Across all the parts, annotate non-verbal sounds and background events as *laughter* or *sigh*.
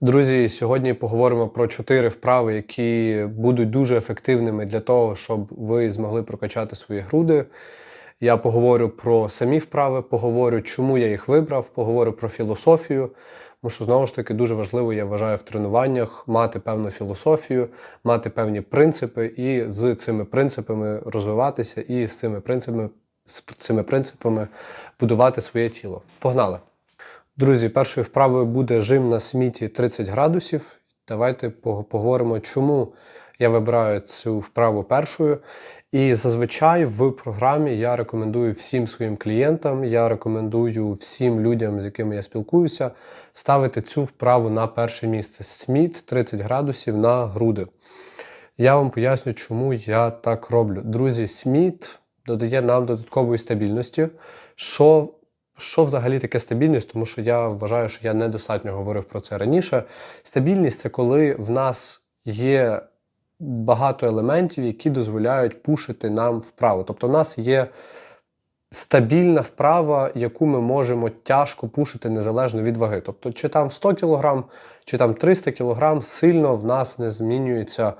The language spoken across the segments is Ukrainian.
Друзі, сьогодні поговоримо про чотири вправи, які будуть дуже ефективними для того, щоб ви змогли прокачати свої груди. Я поговорю про самі вправи, поговорю, чому я їх вибрав, поговорю про філософію. Тому що знову ж таки дуже важливо, я вважаю, в тренуваннях мати певну філософію, мати певні принципи і з цими принципами розвиватися, і з цими принципами, з цими принципами будувати своє тіло. Погнали! Друзі, першою вправою буде жим на сміті 30 градусів. Давайте поговоримо, чому я вибираю цю вправу першою. І зазвичай в програмі я рекомендую всім своїм клієнтам, я рекомендую всім людям, з якими я спілкуюся, ставити цю вправу на перше місце. Сміт 30 градусів на груди. Я вам поясню, чому я так роблю. Друзі, сміт додає нам додаткової стабільності. Що що взагалі таке стабільність? Тому що я вважаю, що я недостатньо говорив про це раніше. Стабільність це коли в нас є багато елементів, які дозволяють пушити нам вправо. Тобто, в нас є стабільна вправа, яку ми можемо тяжко пушити незалежно від ваги. Тобто, чи там 100 кг, чи там 300 кг, сильно в нас не змінюється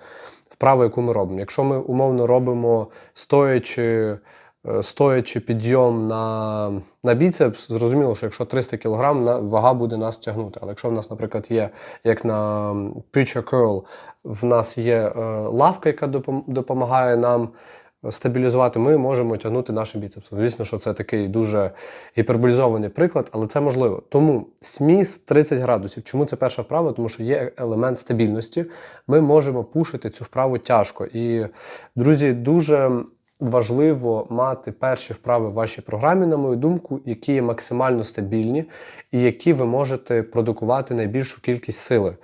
вправа, яку ми робимо. Якщо ми умовно робимо стоячи. Е, Стоячи підйом на на біцепс, зрозуміло, що якщо 300 кг, вага буде нас тягнути. Але якщо в нас, наприклад, є, як на Preacher Curl, в нас є е, лавка, яка допомагає нам стабілізувати, ми можемо тягнути наші біцепси. Звісно, що це такий дуже гіперболізований приклад, але це можливо. Тому сміс 30 градусів. Чому це перша вправа? Тому що є елемент стабільності. Ми можемо пушити цю вправу тяжко. І, друзі, дуже важливо мати перші вправи в вашій програмі, на мою думку, які є максимально стабільні і які ви можете продукувати найбільшу кількість сили.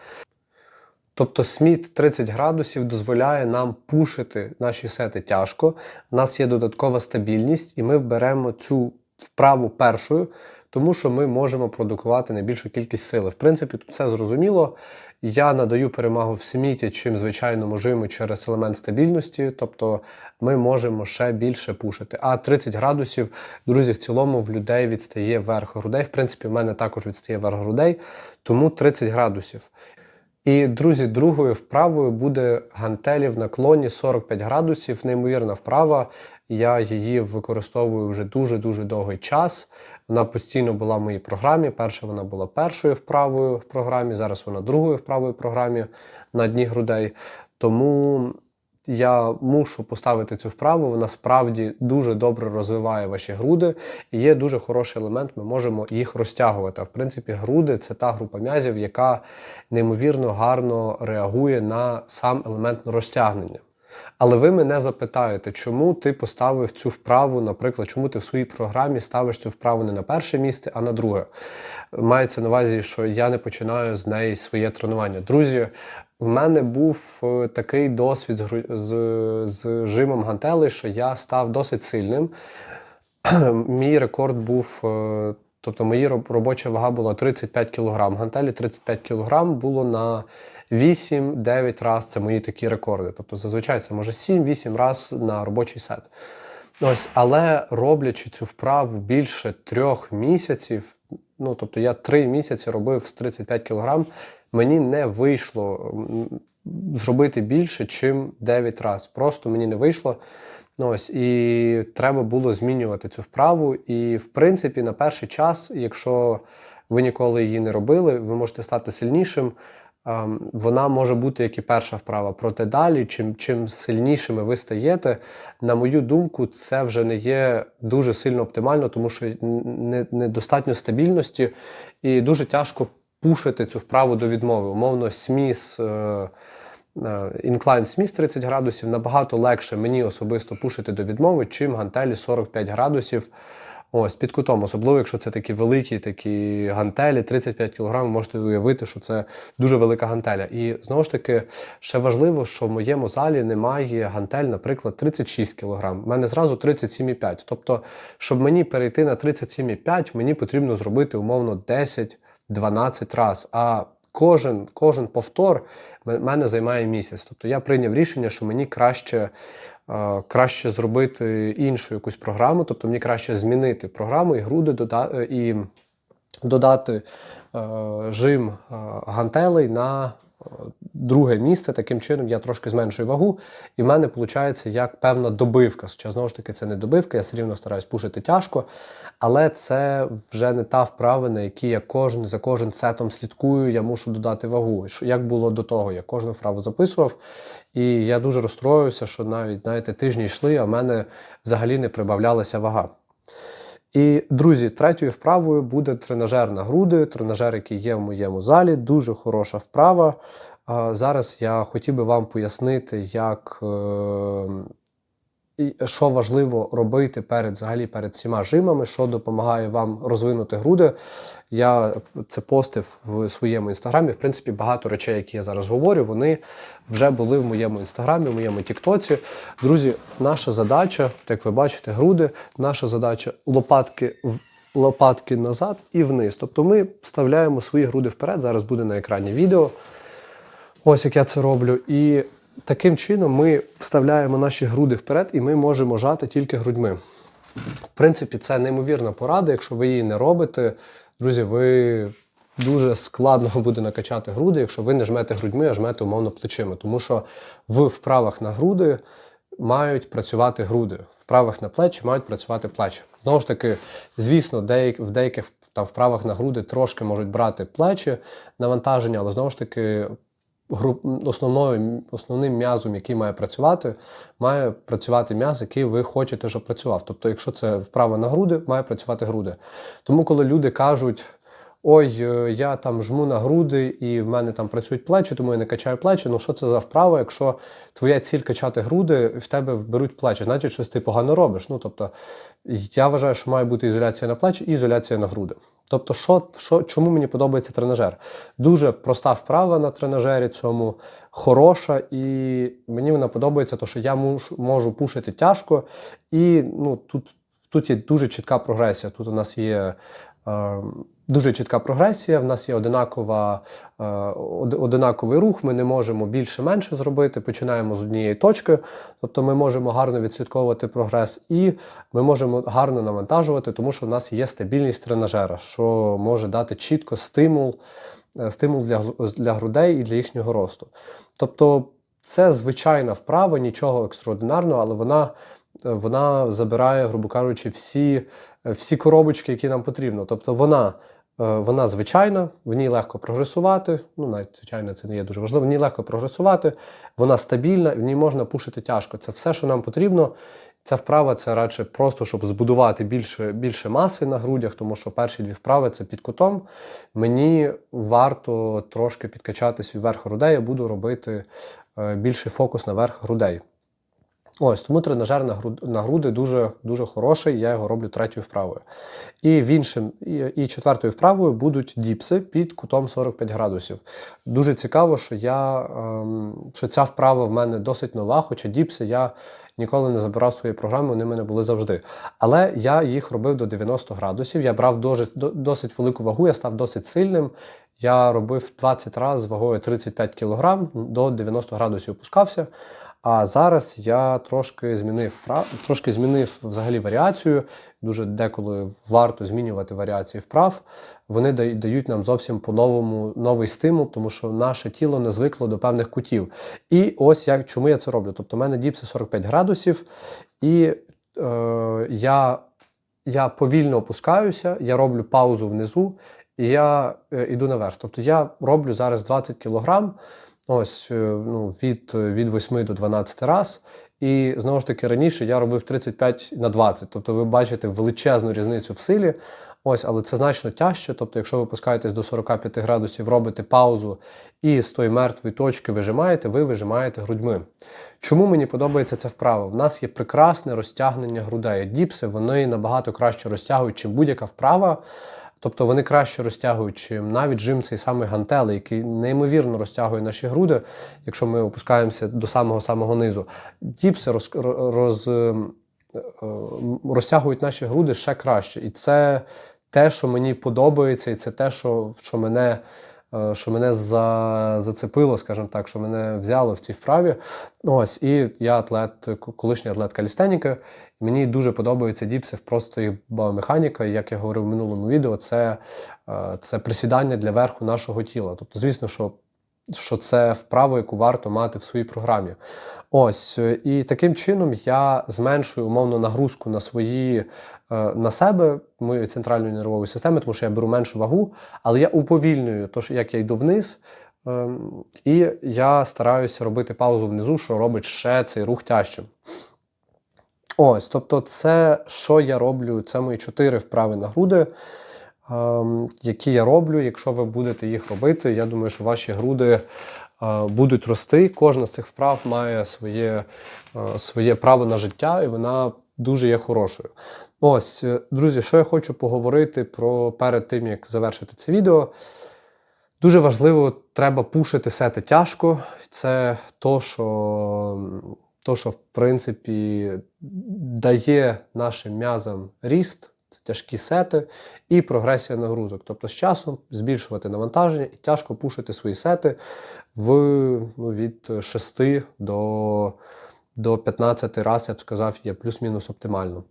Тобто сміт 30 градусів дозволяє нам пушити наші сети тяжко. У нас є додаткова стабільність, і ми беремо цю вправу першою, тому що ми можемо продукувати найбільшу кількість сили. В принципі, тут все зрозуміло. Я надаю перемагу в сміті, чим звичайному жиму через елемент стабільності, тобто ми можемо ще більше пушити. А 30 градусів, друзі, в цілому в людей відстає верх грудей. В принципі, в мене також відстає верх грудей, тому 30 градусів. І, друзі, другою вправою буде гантелі в наклоні 45 градусів. Неймовірна вправа. Я її використовую вже дуже-дуже довгий час. Вона постійно була в моїй програмі. Перша вона була першою вправою в програмі, зараз вона другою вправою в програмі на дні грудей. Тому я мушу поставити цю вправу. Вона справді дуже добре розвиває ваші груди. І є дуже хороший елемент, ми можемо їх розтягувати. А в принципі, груди це та група м'язів, яка неймовірно гарно реагує на сам елемент розтягнення. Але ви мене запитаєте, чому ти поставив цю вправу, наприклад, чому ти в своїй програмі ставиш цю вправу не на перше місце, а на друге. Мається на увазі, що я не починаю з неї своє тренування. Друзі, в мене був е, такий досвід з, з, з жимом гантелей, що я став досить сильним. *clears throat* Мій рекорд був. е, Тобто моя робоча вага була 35 кг. Гантелі 35 кг було на 8-9 разів. Це мої такі рекорди. Тобто зазвичай це може 7-8 разів на робочий сет. Ось, але роблячи цю вправу більше трьох місяців, ну тобто я три місяці робив з 35 кг, мені не вийшло зробити більше, чим 9 разів. Просто мені не вийшло. Ну, ось, і треба було змінювати цю вправу. І, в принципі, на перший час, якщо ви ніколи її не робили, ви можете стати сильнішим. Ем, Вона може бути як і перша вправа. Проте далі, чим, чим сильнішими ви стаєте, на мою думку, це вже не є дуже сильно оптимально, тому що не- недостатньо стабільності і дуже тяжко пушити цю вправу до відмови. Умовно, сміс. е, Інклайн сміс 30 градусів набагато легше мені особисто пушити до відмови, чим гантелі 45 градусів. Ось під кутом, особливо, якщо це такі великі такі гантелі, 35 кг, можете уявити, що це дуже велика гантеля. І знову ж таки, ще важливо, що в моєму залі немає гантель, наприклад, 36 кг. У мене зразу 37,5. Тобто, щоб мені перейти на 37,5, мені потрібно зробити умовно 10-12 разів. А кожен, кожен повтор мене займає місяць. Тобто я прийняв рішення, що мені краще, краще зробити іншу якусь програму, тобто мені краще змінити програму і груди дода- е, і додати жим е, гантелей на е, друге місце. Таким чином я трошки зменшую вагу, і в мене виходить як певна добивка. Хоча знову ж таки це не добивка, я все рівно стараюсь пушити тяжко, але це вже не та вправа, на якій я кожен за кожен сетом слідкую, я мушу додати вагу. Як було до того, я кожну вправу записував. І я дуже розстроївся, що навіть знаєте, тижні йшли, а в мене взагалі не прибавлялася вага. І, друзі, третьою вправою буде тренажер на груди, тренажер, який є в моєму залі. Дуже хороша вправа. Зараз я хотів би вам пояснити, як, е, що важливо робити перед, взагалі, перед всіма жимами, що допомагає вам розвинути груди. Я це постив в своєму інстаграмі. В принципі, багато речей, які я зараз говорю, вони вже були в моєму інстаграмі, в моєму тіктоці. Друзі, наша задача, як ви бачите, груди, наша задача лопатки в. Лопатки назад і вниз. Тобто ми вставляємо свої груди вперед. Зараз буде на екрані відео. Ось як я це роблю. І таким чином ми вставляємо наші груди вперед, і ми можемо жати тільки грудьми. В принципі, це неймовірна порада. Якщо ви її не робите, друзі, ви дуже складно *laughs* буде накачати груди, якщо ви не жмете грудьми, а жмете умовно плечима. Тому що в вправах на груди мають працювати груди, в вправах на плечі мають працювати плечі. Знову ж таки, звісно, в деяких там вправах на груди трошки можуть брати плечі навантаження, але знову ж таки. Основною, основним м'язом, який має працювати, має працювати м'яз, який ви хочете, щоб працював. Тобто, якщо це вправа на груди, має працювати груди. Тому, коли люди кажуть, ой, е, я там жму на груди і в мене там працюють плечі, тому я не качаю плечі. Ну що це за вправа, якщо твоя ціль качати груди, в тебе беруть плечі, значить щось ти погано робиш. Ну тобто, я вважаю, що має бути ізоляція на плечі і ізоляція на груди. Тобто, що, що, чому мені подобається тренажер? Дуже проста вправа на тренажері цьому, хороша, і мені вона подобається, тому що я мушу, можу пушити тяжко, і ну, тут, тут є дуже чітка прогресія. Тут у нас є дуже чітка прогресія, в нас є одинакова, е, одинаковий рух, ми не можемо більше-менше зробити, починаємо з однієї точки, тобто ми можемо гарно відслідковувати прогрес і ми можемо гарно навантажувати, тому що в нас є стабільність тренажера, що може дати чітко стимул, е, стимул для, для грудей і для їхнього росту. Тобто це звичайна вправа, нічого екстраординарного, але вона, вона забирає, грубо кажучи, всі, е, всі коробочки, які нам потрібно. Тобто вона, е, вона звичайна, в ній легко прогресувати. Ну, навіть звичайно, це не є дуже важливо. В ній легко прогресувати, вона стабільна, в ній можна пушити тяжко. Це все, що нам потрібно. Ця вправа це радше просто, щоб збудувати більше, більше маси на грудях, тому що перші дві вправи це під кутом. Мені варто трошки підкачати свій верх грудей, я буду робити е, більший фокус на верх грудей. Ось тому тренажер на груди, на груди дуже, дуже хороший, я його роблю третьою вправою. І в іншим, і, і четвертою вправою будуть діпси під кутом 45 градусів. Дуже цікаво, що я ем, що ця вправа в мене досить нова, хоча діпси я ніколи не забирав свої програми, вони в мене були завжди. Але я їх робив до 90 градусів. Я брав досить, до- досить велику вагу, я став досить сильним. Я робив 20 разів з вагою 35 кг до 90 градусів опускався. А зараз я трошки змінив трошки змінив взагалі варіацію. Дуже деколи варто змінювати варіації вправ. Вони дають нам зовсім по-новому новий стимул, тому що наше тіло не звикло до певних кутів. І ось як чому я це роблю. Тобто, в мене діпси 45 градусів, і е, я, я повільно опускаюся, я роблю паузу внизу, і я е, іду наверх. Тобто я роблю зараз 20 кілограм, ось е, ну, від, від 8 до 12 раз. І знову ж таки раніше я робив 35 на 20. Тобто ви бачите величезну різницю в силі. Ось, але це значно тяжче. Тобто, якщо ви опускаєтесь до 45 градусів, робите паузу і з тої мертвої точки вижимаєте, ви вижимаєте грудьми. Чому мені подобається ця вправа? В нас є прекрасне розтягнення грудей. Діпси вони набагато краще розтягують, чим будь-яка вправа. Тобто вони краще розтягують, чим навіть жим цей самий гантели, який неймовірно розтягує наші груди, якщо ми опускаємося до самого самого низу. Діпси роз, роз, е, розтягують наші груди ще краще. І це те, що мені подобається, і це те, що, що мене е, що мене за, зацепило, скажімо так, що мене взяло в цій вправі. Ось, і я атлет, колишній атлет калістеніки. Мені дуже подобається діпси просто їх біомеханіка. Як я говорив в минулому відео, це, е, це присідання для верху нашого тіла. Тобто, звісно, що, що це вправа, яку варто мати в своїй програмі. Ось, е, і таким чином я зменшую умовно нагрузку на свої е, на себе, мою центральну нервову систему, тому що я беру меншу вагу, але я уповільнюю то, як я йду вниз. ем, І я стараюся робити паузу внизу, що робить ще цей рух тяжчим. Ось, тобто, це що я роблю, це мої чотири вправи на груди, ем, які я роблю. Якщо ви будете їх робити, я думаю, що ваші груди е, будуть рости. Кожна з цих вправ має своє, е, своє право на життя, і вона дуже є хорошою. Ось, е, друзі, що я хочу поговорити про перед тим, як завершити це відео. Дуже важливо, треба пушити сети тяжко. Це то, що, то, що в принципі дає нашим м'язам ріст, це тяжкі сети і прогресія нагрузок. Тобто з часом збільшувати навантаження і тяжко пушити свої сети в ну, від 6 до, до 15 разів, я б сказав, є плюс-мінус оптимально.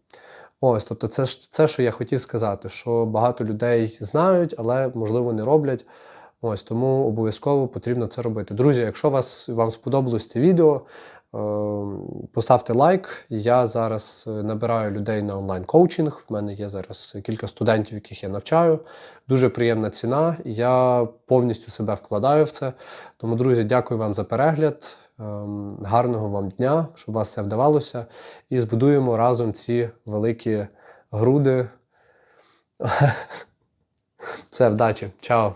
Ось, тобто, це ж це, що я хотів сказати, що багато людей знають, але можливо не роблять. Ось тому обов'язково потрібно це робити. Друзі, якщо вас вам сподобалось це відео, е, поставте лайк. Я зараз е, набираю людей на онлайн-коучинг. В мене є зараз кілька студентів, яких я навчаю. Дуже приємна ціна. Я повністю себе вкладаю в це. Тому, друзі, дякую вам за перегляд. Ем, Гарного вам дня, щоб у вас все вдавалося. І збудуємо разом ці великі груди. *laughs* Все, вдачі. Чао.